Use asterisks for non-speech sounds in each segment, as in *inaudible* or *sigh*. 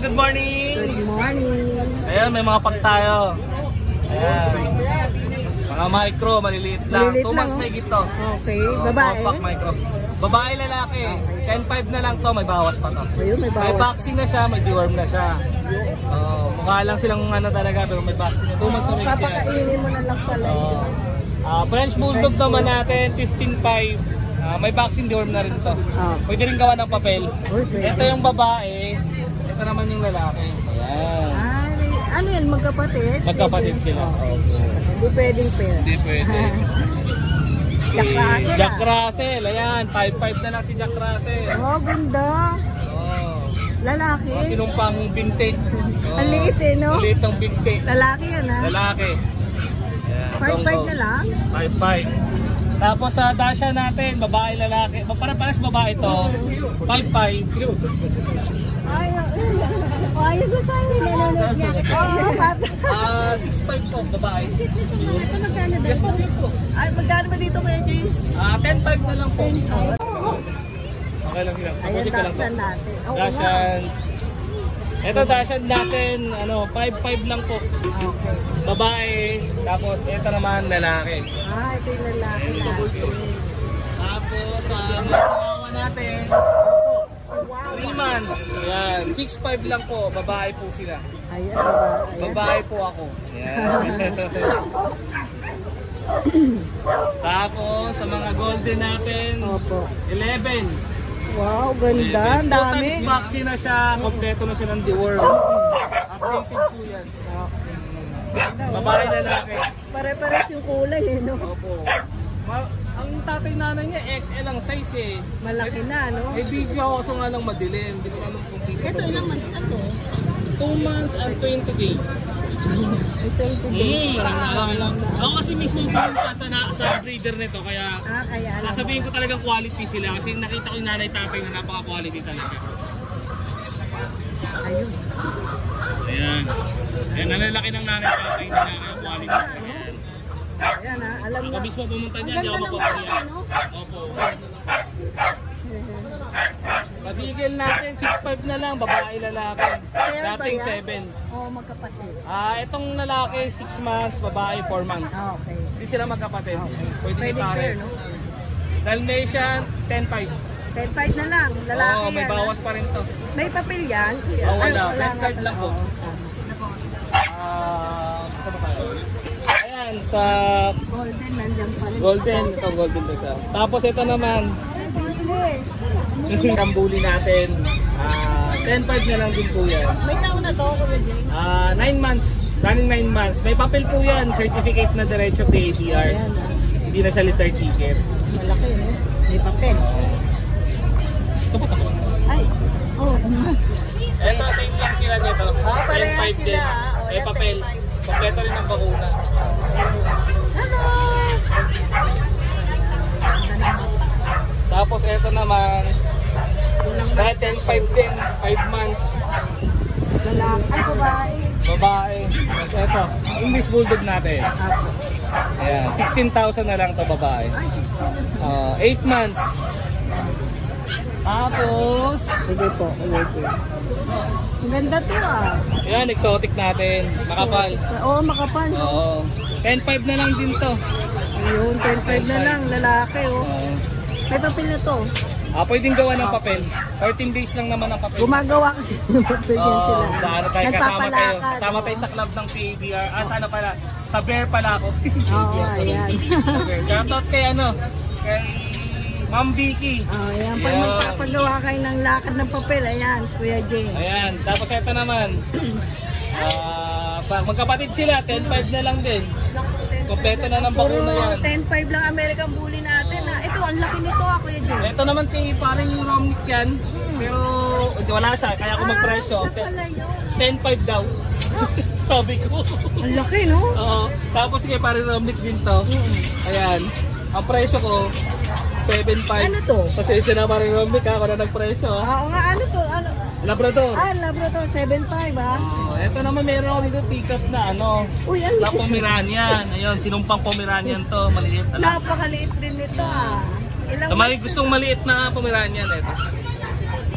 good morning! Good morning. Ayan, may mga pag tayo. Ayan. Mga micro, maliliit lang. Maliliit 2 months lang, oh. may gito. Okay, Oh, babae. Compact micro. Babae, lalaki. 10.5 na lang to, may bawas pa to. Ayun, may May bawas. vaccine na siya, may deworm na siya. Oh, mukha lang silang ano talaga, pero may vaccine na. 2 months na may kaya. Papakainin mo na lang pala. Oh. Ah, French Bulldog naman natin, 15.5. Ah, may vaccine deworm na rin to. Ah. Pwede rin gawa ng papel. Uy, pwede. Ito yung babae, ito naman yung lalaki. Ayan. Ay, ano yan, magkapatid? Magkapatid sila. Okay. Hindi pwedeng pair. Hindi pwede. *laughs* Jack Russell, Jack ah. Russell, ayan, 5'5 na lang si Jack Russell. Oh, ganda. Oh. Lalaki. Oh, sinumpang binti. Oh. *laughs* Ang liit eh, no? Ang liit ng binti. Lalaki yan, ha? Lalaki. Ayan, 5'5 na lang? 5'5. Tapos sa dasha natin, babae, lalaki. Para pares babae to. 5'5. Ay, ay, ay, gusto niya. Nanonood niya. Oo, pata. Ah, 6'5 po, babae. Ito magkano daw? Yes, ma'am, po. Ay, magkano ba dito kaya, James? Ah, 10'5 na lang po. Okay lang sila. Ayan, ko dashan natin. Dashan. Ito dashan natin, ano, 5'5 lang po. Okay. Babae, tapos ito naman lalaki. Ah, ito yung lalaki natin. Tapos sa uh, chihuahua natin. 3 months. Ayan, 6'5 lang po, babae po sila. Ayan? Ayan. Babae po ako. Ayan. *laughs* tapos sa mga golden natin, Opo. 11. Wow, ganda. Ang dami. Two times vaccine na siya, kompleto na siya ng deworm. Updated po yan. Babae lalaki. Pare-pares yung kulay eh, no? Opo. Ma- ang tatay nanay niya, XL ang size eh. Malaki na, no? May video ako so nga lang madilim. Hindi ko alam kung dito. Ito ilang months na to? 2 months and 20 days. Ito yung lang. Ako kasi mismo pumunta sa, na, sa breeder nito, kaya Ah, kaya sasabihin ko talagang quality sila kasi nakita ko yung nanay tatay na napaka-quality talaga. Ayun. Ayan. Ayan, nalalaki ng nanay tatay na napaka-quality. Ayan. Alam Ako na. mismo pumunta Ang niya, ganda hindi ako ng mapapahiya. kulay, no? Opo. Patigil natin, 6'5 na lang, babae lalaki. Dating yan? 7. Oo, magkapatid. Ah, itong lalaki 6 months, babae 4 months. Ah, okay. Hindi sila magkapatid. Pwede Pwede ni pair, no? Dalmatian 10'5. 10-5 na lang. Lalaki Oo, may yan. bawas ha? pa rin to. May papel yan? Ah, wala. Ay, 10-5 lang po. Oo. Ah, saan ba tayo? Ayan, sa Golden, nandyan pa rin. golden, ito golden to siya. Tapos ito naman, kambuli *laughs* natin. Ah, 10'5 na lang din po yan. May taon na to, Kuya James. Ah, 9 months, running 9 months. May papel po yan, certificate na diretso to ATR. Ha. Hindi na sa litter ticket. Malaki, no? May papel. Ito pa to. Ay, oh. Ito, same lang sila nito. Ah, parehas 10'5 sila, din. ah. Oh, May yan, papel. 10'5. Kompleto rin ng bakuna. Hello! Tapos ito naman, dahil 10'5 din, 5 months. Lalaki. Ay, babae. Babae. Tapos ito, English Bulldog natin. Ayan, 16,000 na lang to babae. Ay, 16. Uh, 8 months. Tapos, Sige po, James. Ang ganda to ah. ayan, exotic natin. Makapal. Oo, makapal. Oo. 10.5 na lang din to. Ayun, 10-5 na lang, lalaki oh. Oo. May papel na to. Ah, pwedeng gawa ng papel. 14 days lang naman ang papel. Gumagawa kasi *laughs* ng papel yan Oo, sila. sa ano tayo, kasama tayo. Kasama tayo sa club ng PABR. Ah, sana pala. Sa Bear pala ako. *laughs* Oo, ayan. Sa Bear. Shoutout kay ano, kay Ma'am Vicky. Oh, ayan. Pag Ayan. magpapagawa kayo ng lakad ng papel, ayan, Kuya James. Ayan, tapos ito naman. *clears throat* Ah, pag magkapatid sila, 10.5 na lang din. Kompleto na ng bakuna yan. 10-5 lang American Bully natin ah. Ito, ang laki nito ah, Kuya James. Ito naman kay parang yung Romnick yan. Pero hindi, wala siya, kaya ako magpresyo. Ah, pala yun. 10.5 daw. *laughs* Sabi ko. Ang laki, no? Oo. Tapos kay parang Romnick din to. Ayan. Ang presyo ko, 7.5. Ano to? Pasensya na parang Romnick ha, ako na nagpresyo. ha. Ah, Oo nga, ano to? Ano? Labrador. Ah, Labrador, 7.5 ah. Oh, ito naman meron ako dito pick-up na ano, Uy, ang na. Pomeranian. Ayun, sinumpang Pomeranian to, maliit na lang. Napakaliit din nito ah. Ilang Sa mga gustong maliit na Pomeranian, ito.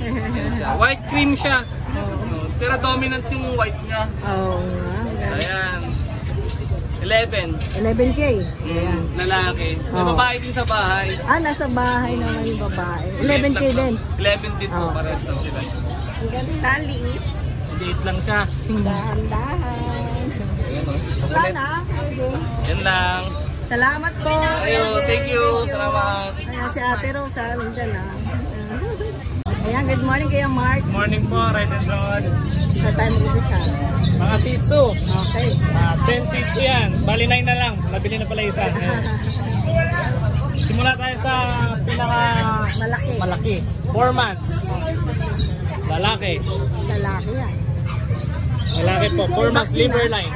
Ayan siya. White cream siya. Oh, pero dominant yung white niya. Oo nga. Ayan. 11. 11K. Mm, lalaki. May Oo. babae din sa bahay. Ah, nasa bahay naman yung babae. 11K din. 11 din po, parehas lang sila. Ang ganda, liit. Liit lang siya. Dahan-dahan. Ayan o. Wala na, pwede. Yan lang. Salamat po. Ayo, thank you. Salamat. Ayan si Ate Rosa, nandyan na. Ayan, good morning kaya Mark. Morning po, right and roll. Sa time dito siya. Mga Shih Tzu. Okay. Ah, 10 Shih Tzu yan. Bali 9 na lang. Nabili na pala isa. Simula tayo sa pinaka Malaki. malaki. 4 months. Lalaki. Lalaki yan. Lalaki po. 4 months liver line.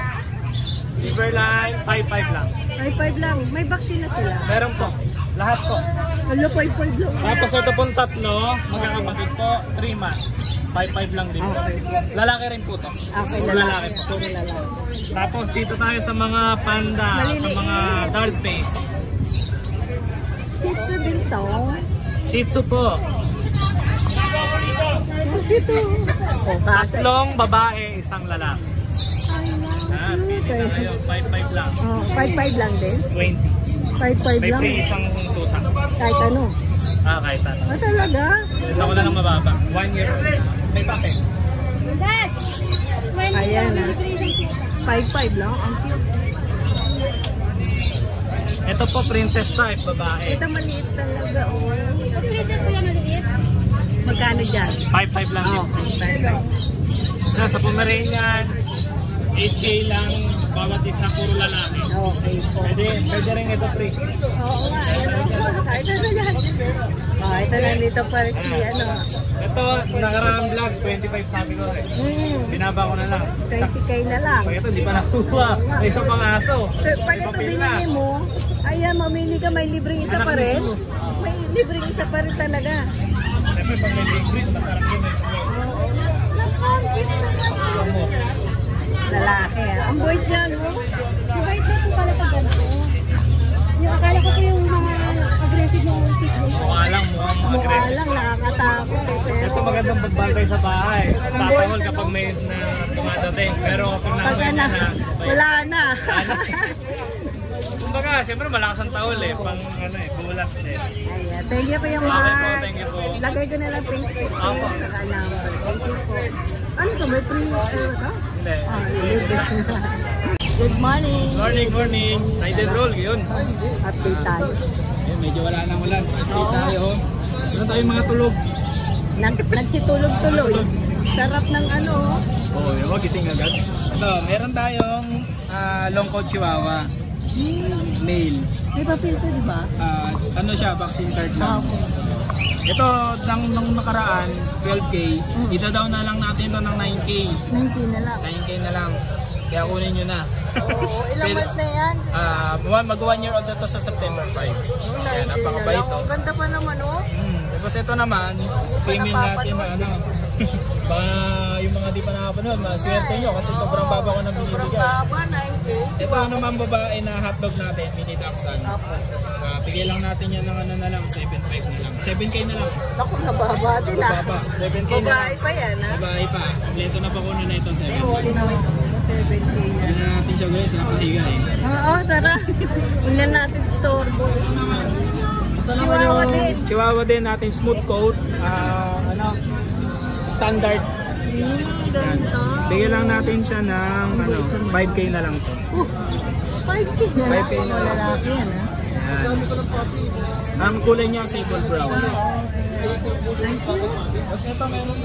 Liver line, 5-5 lang. May 5 lang. May vaccine na sila. Meron po. Lahat po. Ano, 5-5 lang. Tapos ito pong tatlo, magkakapatid po, 3 months. 5-5 lang din po. Okay. Lalaki rin po to. Okay, Puro lalaki. po. Lalaki. Tapos dito tayo sa mga panda, sa Maliliit. mga dark face. Shih Tzu din to. Shih Tzu po. Dito. Oh. Tatlong babae, isang lalaki. Ah, pili na kayo. 5-5 lang. Oh, 5-5 lang din. 20. 5-5 May lang. free isang tuta. Kahit ano. Ah, kahit ano. Ah, talaga? Ito ko na lang mababa. 1 year old. May bakit? Dad! Ayan na. puta. 5-5 lang. Ang cute. Ito po, princess type, babae. Ito maliit talaga. Oh. Princess ko lang maliit. Magkano dyan? 5-5 lang. Oh, 5-5. Nasa Pomeranian, 8K lang, bawat isa puro lalaki. Okay po. Pwede, pwede rin ito free. Oo nga. Ayan. Kahit ano yan. Oh, ito nandito pa rin si ano. Ito, nakaraang vlog, 25 sabi ko rin. Hmm. Binaba ko na lang. 20k na lang. Pag ito, di pa nakuha. May isa pang aso. Eh, Pag ito na. binili mo, ayan, mamili ka, may libreng isa Anak pa rin. May libreng isa pa rin talaga. Siyempre, pag may liquid, masarap yun. Lalaki ah. Ang buwit niya, no? Mabait na po pala pag ganito. Yung akala ko po yung mga aggressive ng pitbull. Mukha lang, mukhang mga Mukha aggressive. lang, nakakatakot eh. Pero Ito magandang pagbantay sa bahay. Tatawal kapag may na dumadating. Pero kapag pag namin ano, na, wala na. *laughs* Kumbaga, siyempre malakas ang tawal eh. Pang ano eh, bulas eh. Ayan, thank you Kuya Okay po, Mark. thank you po. Lagay ko na lang Facebook ko number. Thank you po. Ano to, may free ano to? Hindi. Ah. *laughs* Good morning. Morning, morning. Ride and roll, yun. Update tayo. Ayun, medyo wala nang ulan. Update tayo. Ano tayo mga tulog? Nag nagsitulog-tuloy. Sarap ng ano. Oo, oh, gising agad. Ito, meron tayong ah, long coat chihuahua. Male. may papel di ba? Ah, ano siya, vaccine card Ah, lang. Ito, nang, nung nakaraan, 12K. Ito daw na lang natin ito ng 9K. 19 na lang. 9K na lang. Kaya kunin nyo na. Oo, ilang months na yan? Ah, one- mag one year old na to sa September 5. Kaya 19 na napakabait lang. to. Ang ganda pa naman, oh. Hmm. Tapos ito naman, female natin na ano. Baka yung mga di pa nakapanood, maswerte nyo kasi sobrang baba ko na binibigay. Baba, 9K. Ito naman babae na hotdog natin, mini dachshund. Uh, bigay lang natin yan ng ano na lang, 7.5 na lang. 7K na lang. Naku, nababa din ah. Baba, 7K na lang. Babae pa yan ah. Babae pa. Kompleto na na ito, 7K. Huli na 7K na. Hindi na natin siya guys, nakahiga eh. Oo, tara. Hindi natin store boy. Ito naman Chihuahua yung din. Chihuahua din natin, smooth coat. Ah, ano, standard. Ganda. Bigyan lang natin siya ng ano, 5K na lang to. Uh, 5K na lang. 5K na lang. lalaki yan ah. Ayan. Ang kulay niya sable brown. Tapos ito meron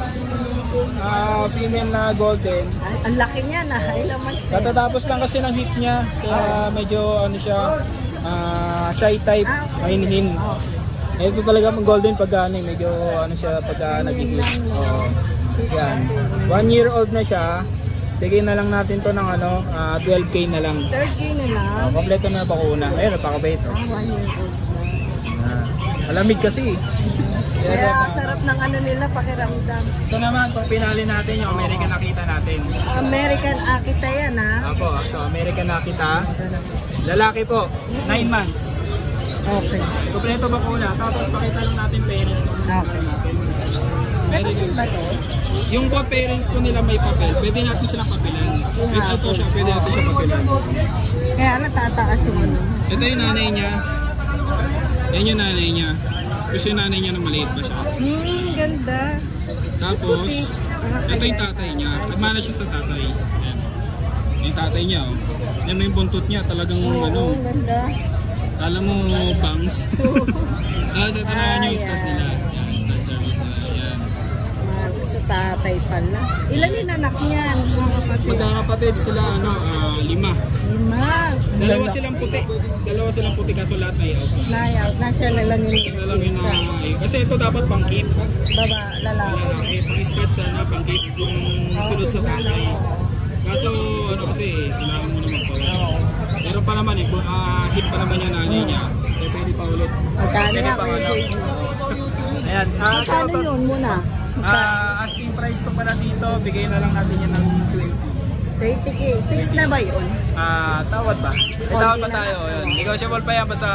ah, female na golden. Ay, Ang laki niya na. Ilang months na. Katatapos lang kasi ng hit niya. Kaya medyo ano siya, ah, shy type, mahinhin. Ito talaga ang golden pag ano, eh, medyo ano siya pag uh, nag-hit. Oo. Yan. One year old na siya. Bigyan na lang natin to ng ano, ah, 12k na lang. 3rd K na lang. Oh, kompleto na bakuna. Ayun, napakabait. Oh. Ah, one year old na. Ah, alamig kasi. Kaya Kaya sa- sarap ng ano nila pakiramdam. Ito naman, kung pinali natin yung American nakita natin. American Akita yan ha. Ako, ito, American nakita. Lalaki po, 9 months. Okay. Kompleto bakuna. Tapos pakita lang natin parents ko. Okay. Meron Vaccine ba to? Yung po parents ko nila may papel, pwede natin silang papilan. Pwede ito siya, pwede natin siya papilan. Kaya natataas yung ano. Ito yung nanay niya. Yan yung nanay niya. Gusto yung nanay niya na maliit pa siya. Hmm, ganda. Tapos, ito yung tatay niya. Nagmana siya sa tatay. Yan. Yung tatay niya, oh. Yan yung buntot niya, talagang ano, Oo, ganda. Kala mo bangs. Tapos ito na Ah, yung stud yan. nila. Yan, stud service na. Yan. Ah, Sa tatay pala. Ilan yung anak niyan? Mga kapatid? Magkakapatid sila, ano, ah, lima. Lima. Dalawa silang puti. Dalawa silang puti kaso lahat ay out. Layout. Nasya na lang yung Ito lang yung isa. na, kasi ito dapat pangkip. Baba, lalaki. Lalaki, pang-stud sana, pangkip yung sunod sa tatay. Kaso ano kasi, kailangan mo na magpawas. Pero pa naman eh, ah, hit pa naman yung nanay niya, eh pwede pa ulit. Magkano yan, pa Kuya. JB? Ayan, ah, Magkano yun muna? Ah, asking price ko pala dito, bigay na lang natin yan ng 20. 20k. Fix na ba yun? Ah, tawad ba? May tawad pa tayo. Yun. Negotiable pa yan basta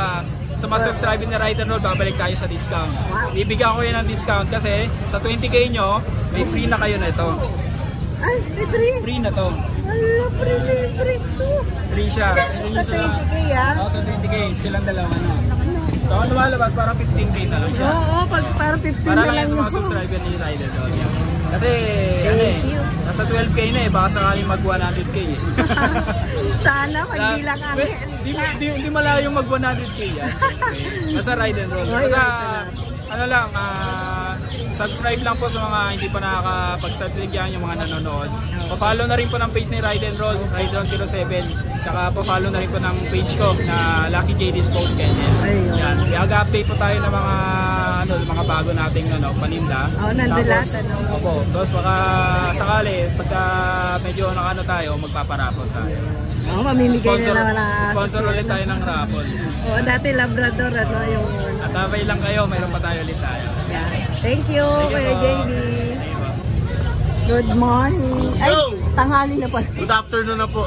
sa mga subscribe ni Ride and Roll, babalik tayo sa discount. Wow. Bibigyan ko yan ng discount kasi sa 20k nyo, may free na kayo na ito. Ay, free. Free na to. Wala, free, free, free to. Free siya. Sa yung sa- 20k ah. Oo, sa 20k. Silang dalawa na. So, kung lumalabas, parang 15k na lang siya. Oo, pag para 15 Para na lang lang yan sa mga subscriber ni Ride and Roll. Yan. Kasi, ano eh, nasa 12k na eh, baka sakaling mag 100k eh. *laughs* Sana, hindi lang ang Di, di, di, di malayong mag 100k yan. Okay. Nasa ride and roll. Basta, ano lang, ah, subscribe lang po sa mga hindi pa nakakapag-subscribe yan, yung mga nanonood. Pa-follow na rin po ng page ni Ride and Roll, Ride Roll 07. Tsaka pa-follow na rin po ng page ko na Lucky J Dispose Kennel. Yan. Mag-update po tayo ng mga ano, mga bago nating ano, paninda. Oo, nandilat, Tapos, ano? Opo. Tapos baka sakali, pagka medyo nakano tayo, magpaparapon tayo. Oo, mamimigay Sponsor, na naman ang sponsor ulit tayo ng raffle. Oo, dati Labrador, ano yung... At abay lang kayo, mayroon pa tayo ulit tayo. Thank you, Kuya. JB. Good morning. Ay, tanghali na pala. Good afternoon na po.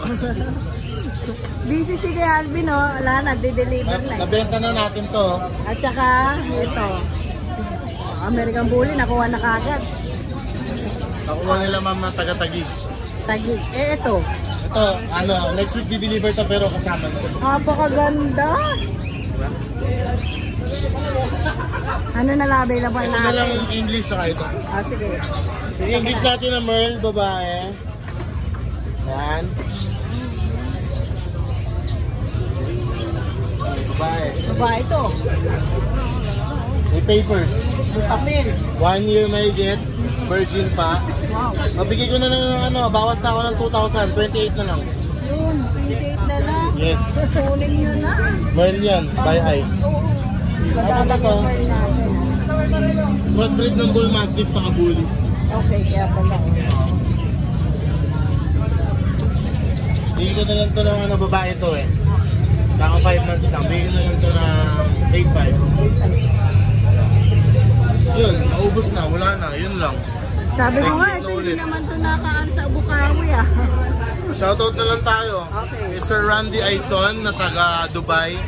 *laughs* Busy si Kuya Alvin, oh. Wala na, de-deliver na. eh. Nabenta na natin to. At saka, ito. American Bully, nakuha na kagad. Nakuha nila ma'am na taga-tagi. Tagi. Eh, ito. Ito, ano, next week di-deliver to pero kasama na. Napakaganda. Ano na lang available Ito na lang natin? yung English saka ito. Ah, sige. Yung English natin na Merl, babae. Yan. Babae. Babae ito. May papers. May papel. One year may get. Virgin pa. Wow. Mabigay ko na lang ng ano, bawas na ako ng 2,000. 28 na lang. 28 na lang. Yes. Kunin nyo na. Merl yan. By eye. To? Madadagdagan natin. Crossbreed ng Bull Mastiff sa Kabuli. Okay, kaya pala. Bigyan ko na lang to ng ano, babae to eh. Baka 5 months lang. Bigyan ko na lang to ng 8.5. Yun, naubos na. Wala na. Yun lang. Sabi ko nga, ito na hindi naman ito nakaan sa Bukawi ah. Shoutout na lang tayo. Okay. Kay Sir Randy Aison na taga Dubai.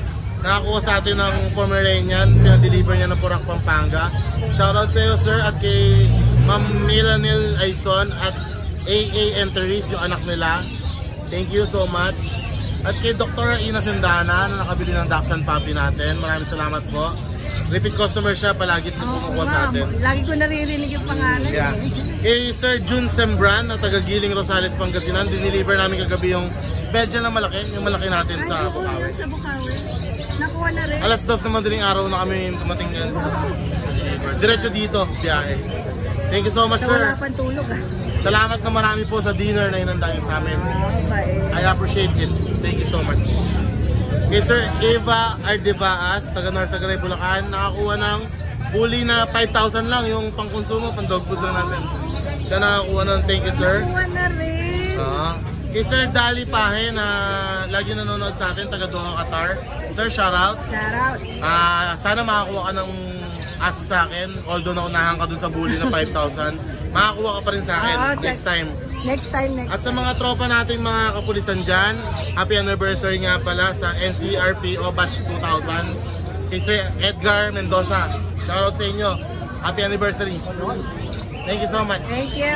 Nakakuha sa atin ng Pomeranian. Pinadeliver niya ng Porac, Pampanga. Shoutout sa iyo sir at kay Ma'am Milanil Aison at AA Enteries, yung anak nila. Thank you so much. At kay Dr. Ina Sendana na nakabili ng Dachshund Puppy natin. Maraming salamat po. Repeat customer siya, palagi Oo kumukuha sa atin. lagi ko naririnig yung pangalan. Yeah. Kay Sir June Sembran na taga Giling Rosales, Pangasinan, dineliver namin kagabi yung Belgian na malaki, yung malaki natin Ay, sa oo, Bukawi. sa Bukawi. Nakuha na rin. Alas dos naman din araw na kami dumating yan. Deliver. Diretso dito, biyahe. Thank you so much, Sa wala sir. pang tulog ah. Salamat na marami po sa dinner na inanda niyo sa amin. I appreciate it. Thank you so much. Kay Sir Eva Ardevaas, taga Narsagray, Bulacan, nakakuha ng bully na 5,000 lang yung pangkonsumo, pang dog food lang natin. Siya nakakuha ng thank you, sir. Nakuha na rin. Ah. Kay Sir Dali Pahe na lagi nanonood sa atin, taga Dono Qatar. Sir, shout out. Shout out. Ah, sana makakuha ka ng aso sa akin. Although naunahan ka dun sa bully na 5,000. Makakuha ka pa rin sa akin Oo, next time. Next time, next At sa mga tropa nating mga kapulisan dyan, happy anniversary nga pala sa NCRPO Batch 2000. kay Sir Edgar Mendoza. Shoutout sa inyo. Happy anniversary. Thank you so much. Thank you.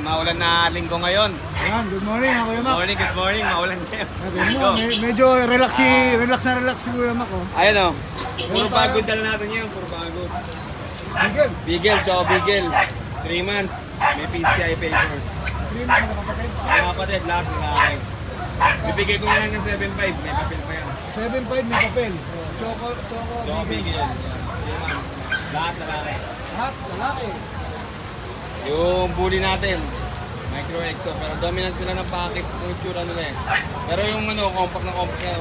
Maulan na linggo ngayon. Ayan, good morning ako yung Mac. Morning, good morning. Maulan ngayon. Sabi mo, me- medyo relax si, relax na relax si Kuya Mac oh. Ayan o. Puro bago dala natin yan. Puro bago. Bigel. Bigel, tsaka Bigel. 3 months. May PCI papers. Three months na kapatid. Mga kapatid, lahat ng lalaki. Bibigay ko lang ng 7.5. May papel pa yan. 7.5 may papel. Choco, choco, Bigel. Bigel. 3 months. Lahat lalaki. Lahat, lalaki. Yung bully natin, micro exo, pero dominant sila ng packet yung itsura nila eh. Pero yung ano, compact na compact na,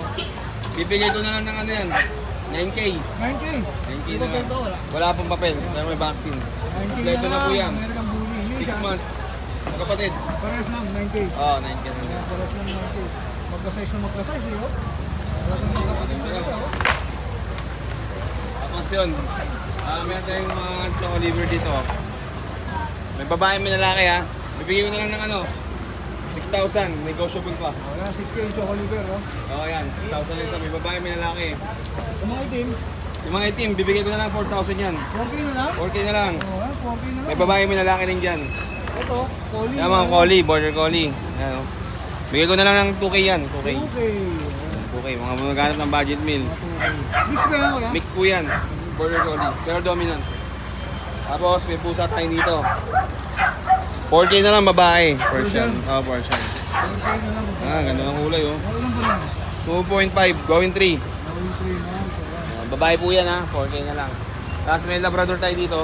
bibigay ko na lang ng ano yan, 9K. 9K. 9K Di na lang. wala. Pong papel, pero may vaccine. 9K Kompleto na po yan. Meron kang bully. Yun 6 siya. months. Kapatid. Parehas lang, 9K. Oo, oh, 9K na lang. parehas lang 9K. Magka-size na magka-size eh, oh. Wala kang magka-size. oh. Tapos yun, ah meron tayong mga choco liver dito. Babae, may lalaki ha. Bibigay ko na lang ng ano, 6,000, negotiable pa. Wala, 6K yung choco liver, oh. Oo yan, 6,000 isa. May babae, may lalaki. Yung mga itim, Yung mga itim, bibigay ko na lang 4,000 yan. 4K na lang. 4K na lang. Oh, ah, 4K na lang. May babae, may lalaki din dyan. Ito, collie. Yan mga collie, border collie. Yan o. Bigay ko na lang ng 2K yan, 2K. Okay. 2K, mga magaganap ng budget meal. Mix ba yan, kuya? Mix po yan, border collie. Pero dominant. Tapos may pusa tayo dito. 4K na lang babae. Persian. Persian. 4K na lang. Ah, ganda ng kulay oh. Ano lang ba lang? 2.5, going 3. Gawin 3 na lang. so, yan. Babae po yan ha, 4K na lang. Tapos may labrador tayo dito.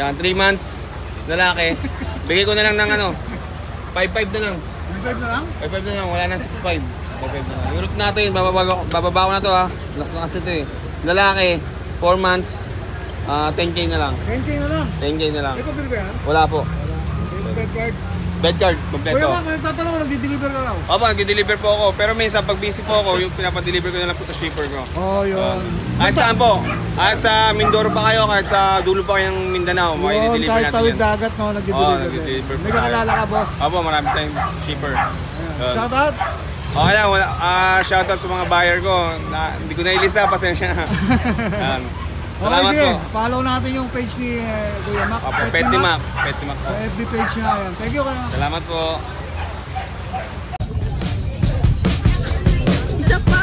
Yan, 3 months. Lalaki. Bigay ko na lang ng ano, 5.5 na lang. 5 na lang? 5.5 na lang, wala nang 6.5. 5.5 na lang. Route natin, bababa, bababa ko na to ha. Last na kasi ito eh. Lalaki, 4 months, ah 10k na lang. 10K na lang. 10k na lang. May papel ba yan? Wala po. Card. Bed card, Kuya kompleto. Mac, nagtatanong ko, nagdi-deliver ka raw. Opo, nag-deliver po ako. Pero minsan, pag busy po ako, yung pinapadeliver ko na lang po sa shipper ko. Oh, yun. Kahit saan po. Kahit sa Mindoro pa kayo, kahit sa dulo pa kayong Mindanao, Yun, makikideliver kahit natin tawid yan. dagat, no, Oo, nagdi-deliver. nag-deliver May pa kakilala ka, boss. Opo, marami tayong shipper. Yun. Shout out. Okay lang, wala, ah, shoutout sa mga buyer ko. Na, hindi ko na-ilista, pasensya na. *laughs* Salamat okay, po. Follow natin yung page ni eh, Kuya Mac. Opo, Pet ni Mac. Pet ni Mac po. Sa FB page niya yan. Thank you kaya. Salamat po. Isa pa.